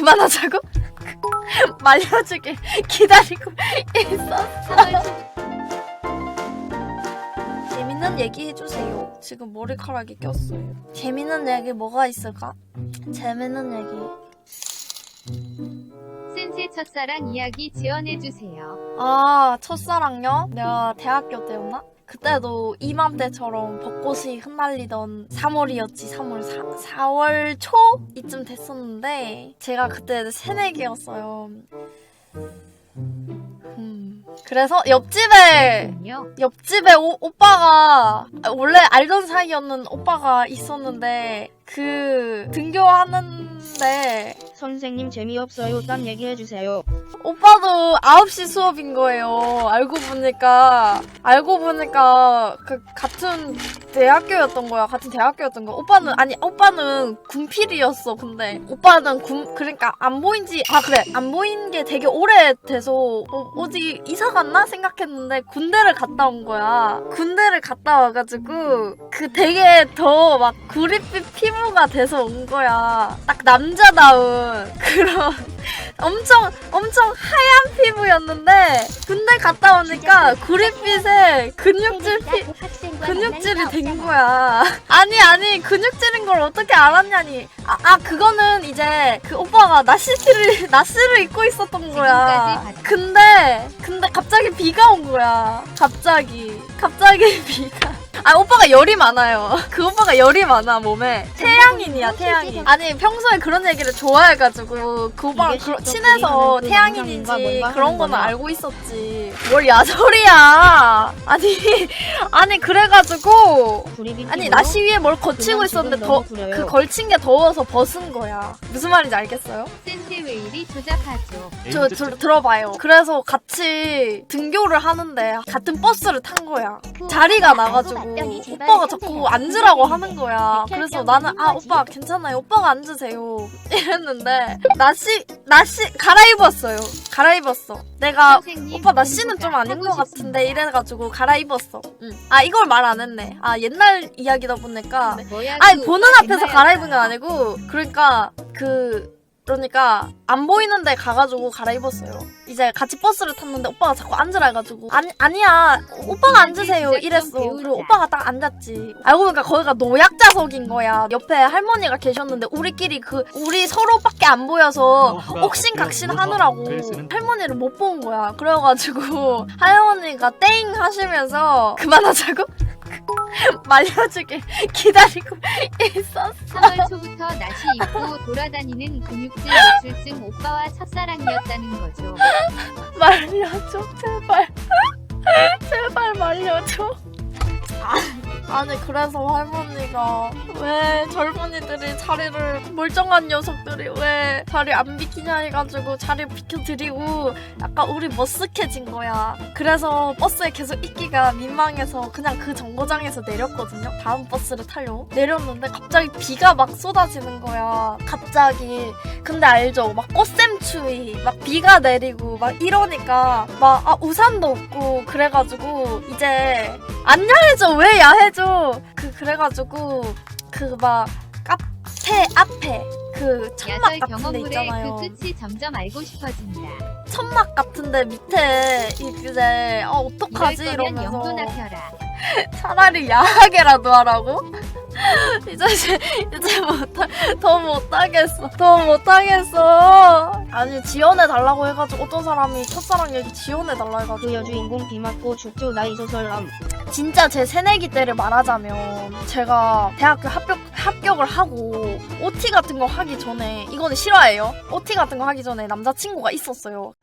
그만하자고? 말려주길 기다리고 있었어. 재밌는 얘기 해주세요. 지금 머리카락이 꼈어요. 재밌는 얘기 뭐가 있을까? 재밌는 얘기. 센세 첫사랑 이야기 지원해주세요. 아, 첫사랑요? 내가 대학교 때였나? 그때도 이맘때처럼 벚꽃이 흩날리던 3월이었지, 3월, 4, 4월 초? 이쯤 됐었는데, 제가 그때 새내기였어요. 음. 그래서 옆집에, 요 옆집에 오, 오빠가, 원래 알던 사이였는 오빠가 있었는데, 그, 등교하는데, 선생님 재미없어요. 딴 얘기해주세요. 오빠도 9시 수업인 거예요. 알고 보니까, 알고 보니까, 그, 같은 대학교였던 거야. 같은 대학교였던 거야. 오빠는, 아니, 오빠는 군필이었어. 근데, 오빠는 군, 그러니까 안 보인 지, 아, 그래. 안 보인 게 되게 오래돼서, 어, 어디 이사 갔나? 생각했는데, 군대를 갔다 온 거야. 군대를 갔다 와가지고, 그 되게 더 막 구릿빛 피부가 돼서 온 거야. 딱 남자다운 그런 엄청 엄청 하얀 피부였는데 군대 갔다 오니까 구릿빛에 근육질 피 근육질이 된 거야. 아니 아니 근육질인 걸 어떻게 알았냐니. 아, 아 그거는 이제 그 오빠가 나시티를 나시를 입고 있었던 거야. 근데 근데 갑자기 비가 온 거야. 갑자기 갑자기 비가. 아 오빠가 열이 많아요. 그 오빠가 열이 많아 몸에. 태양인이야 태양인. 아니 평소에 그런 얘기를 좋아해가지고 그 이게 그러- 실제 친해서 그 태양인인지 뭔가 그런 하는 거는 거야. 알고 있었지. 뭘 야설이야. 아니 아니 그래가지고 아니 피부로? 나시 위에 뭘 거치고 그냥 있었는데 지금 더 너무 구려요. 그 걸친 게 더워서 벗은 거야. 무슨 말인지 알겠어요? 왜 이리 조잡하죠? 저 들, 들어봐요. 그래서 같이 등교를 하는데 같은 버스를 탄 거야. 자리가 나가지고 오빠가 자꾸 앉으라고 하는 거야. 그래서 나는 아 오빠 괜찮아요. 오빠가 앉으세요. 이랬는데 나시 나시 갈아입었어요. 갈아입었어. 내가 오빠 나시는 좀 아닌 것 같은데 이래가지고 갈아입었어. 응. 아 이걸 말 안 했네. 아 옛날 이야기다 보니까 뭐야, 아니 그 보는 오빠 앞에서 갈아입은 건. 아니고 그러니까 그 그러니까 안 보이는 데 가가지고 갈아입었어요. 이제 같이 버스를 탔는데 오빠가 자꾸 앉으라 해가지고 아니 아니야 오빠가 앉으세요 시작 좀 이랬어. 그리고 오빠가 딱 앉았지. 알고 보니까 거기가 노약자석인 거야. 옆에 할머니가 계셨는데 우리끼리 그 우리 서로밖에 안 보여서 옥신각신 하느라고 할머니를 못 본 거야. 그래가지고 할머니가 땡 하시면서 그만하자고 말려주길 기다리고 있었어. 3월 초부터 나시 입고 돌아다니는 근육질 노출증 오빠와 첫사랑이었다는 거죠. 말려줘 제발 제발 말려줘 아 니 그래서 할머니가 왜 젊은이들이 자리를 멀쩡한 녀석들이 왜 자리 안 비키냐 해가지고 자리 비켜드리고 약간 우리 머쓱해진 거야 그래서 버스에 계속 있기가 민망해서 그냥 그 정거장에서 내렸거든요 다음 버스를 타려고 내렸는데 갑자기 비가 막 쏟아지는 거야 갑자기 근데 알죠? 막 꽃샘추위, 막 비가 내리고, 막 이러니까, 막, 아, 우산도 없고, 그래가지고, 이제, 안 야해져! 왜 야해져! 그, 그래가지고, 그 막, 카페 앞에, 그, 천막 야설 같은 데 경험물의 있잖아요. 그 끝이 점점 알고 싶어진다. 천막 같은데 밑에, 이제, 어, 어떡하지? 이럴 거면 이러면서. 영도나 펴라. 차라리 야하게라도 하라고? 이제 이제 못하 더 못하겠어. 더 못하겠어. 아니 지원해 달라고 해가지고 어떤 사람이 첫사랑 얘기 지원해 달라 해가지고. 그 여주인공 비 맞고 죽죠 나이 소설람. 진짜 제 새내기 때를 말하자면 제가 대학교 합격 합격을 하고 OT 같은 거 하기 전에 이거는 실화예요. OT 같은 거 하기 전에 남자친구가 있었어요